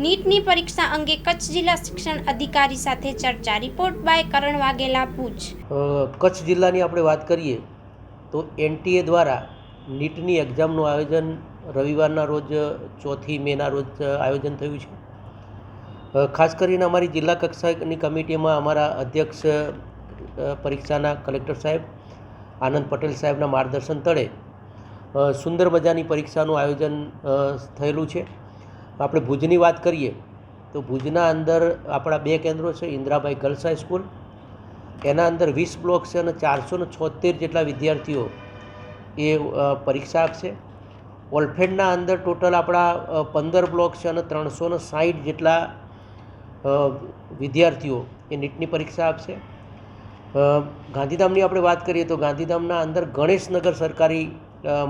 નીટની પરીક્ષા અંગે કચ્છ જિલ્લા શિક્ષણ અધિકારી સાથે ચર્ચા. રિપોર્ટ બાય કરણ વાઘેલા પૂછ કચ્છ જિલ્લાની આપણે વાત કરીએ તો એનટીએ દ્વારા નીટની એક્ઝામનું આયોજન રવિવારના રોજ, ચોથી મેના રોજ આયોજન થયું છે. ખાસ કરીને અમારી જિલ્લા કક્ષાની કમિટીમાં અમારા અધ્યક્ષ પરીક્ષાના કલેક્ટર સાહેબ, આનંદ પટેલ સાહેબના માર્ગદર્શન તળે સુંદર મજાની પરીક્ષાનું આયોજન થયેલું છે. આપણે ભુજની વાત કરીએ, તો ભુજના અંદર આપણા બે કેન્દ્રો છે, ઇન્દિરાભાઈ ગર્લ્સ હાઈસ્કૂલ એના અંદર વીસ બ્લોક છે અને ચારસો ને છોતેર જેટલા વિદ્યાર્થીઓ એ પરીક્ષા આપશે. ઓલફેડના અંદર ટોટલ આપણા પંદર બ્લોક છે અને ત્રણસો ને સાઠ જેટલા વિદ્યાર્થીઓ એ નીટની પરીક્ષા આપશે. ગાંધીધામની આપણે વાત કરીએ તો ગાંધીધામના અંદર ગણેશનગર સરકારી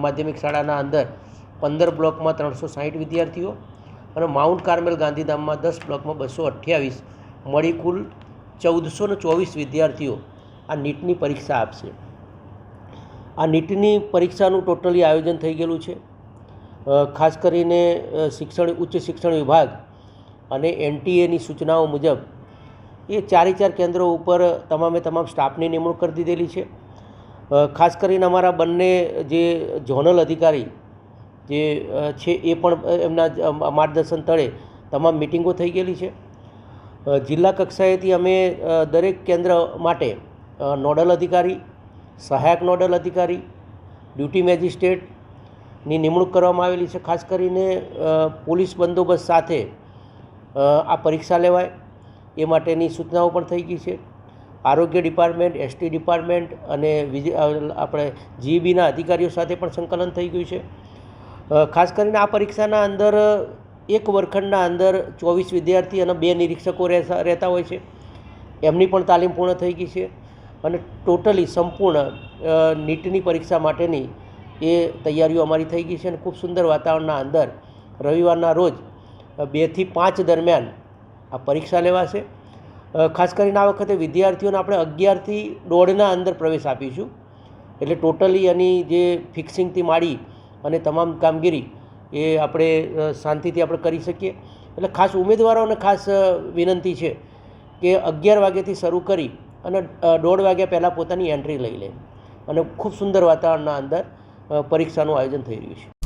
માધ્યમિક શાળાના અંદર પંદર બ્લોકમાં ત્રણસો સાઠ વિદ્યાર્થીઓ અને માઉન્ટ કાર્મેલ ગાંધીધામમાં દસ બ્લોકમાં બસો અઠ્યાવીસ મળી કુલ ચૌદસો ને ચોવીસ વિદ્યાર્થીઓ આ નીટની પરીક્ષા આપશે. આ નીટની પરીક્ષાનું ટોટલી આયોજન થઈ ગયેલું છે. ખાસ કરીને શિક્ષણ, ઉચ્ચ શિક્ષણ વિભાગ અને એનટીએની સૂચનાઓ મુજબ એ ચારે ચાર કેન્દ્રો ઉપર તમામે તમામ સ્ટાફની નિમણૂક કરી દીધેલી છે. ખાસ કરીને અમારા બંને જે ઝોનલ અધિકારી જે છે એ પણ એમના માર્ગદર્શન તળે તમામ મિટિંગો થઈ ગયેલી છે. જિલ્લા કક્ષાએથી અમે દરેક કેન્દ્ર માટે નોડલ અધિકારી, સહાયક નોડલ અધિકારી, ડ્યુટી મેજિસ્ટ્રેટની નિમણૂક કરવામાં આવેલી છે. ખાસ કરીને પોલીસ બંદોબસ્ત સાથે આ પરીક્ષા લેવાય એ માટેની સૂચનાઓ પણ થઈ ગઈ છે. આરોગ્ય ડિપાર્ટમેન્ટ એસટી ડિપાર્ટમેન્ટ અને આપણે જીઈબીના અધિકારીઓ સાથે પણ સંકલન થઈ ગયું છે. ખાસ કરીને આ પરીક્ષાના અંદર એક વર્ગખંડના અંદર ચોવીસ વિદ્યાર્થી અને બે નિરીક્ષકો રહેતા હોય છે. એમની પણ તાલીમ પૂર્ણ થઈ ગઈ છે અને ટોટલી સંપૂર્ણ નીટની પરીક્ષા માટેની એ તૈયારીઓ અમારી થઈ ગઈ છે અને ખૂબ સુંદર વાતાવરણના અંદર રવિવારના રોજ બેથી પાંચ દરમિયાન આ પરીક્ષા લેવાશે. ખાસ કરીને આ વખતે વિદ્યાર્થીઓને આપણે અગિયારથી દોઢના અંદર પ્રવેશ આપીશું. એટલે ટોટલી એની જે ફિક્સિંગથી માંડી અને તમામ કામગીરી એ આપણે શાંતિથી આપણે કરી શકીએ. એટલે ખાસ ઉમેદવારોને ખાસ વિનંતી છે કે અગિયાર વાગ્યાથી શરૂ કરી અને દોઢ વાગ્યા પહેલાં પોતાની એન્ટ્રી લઈ લે. અને ખૂબ સુંદર વાતાવરણના અંદર પરીક્ષાનું આયોજન થઈ રહ્યું છે.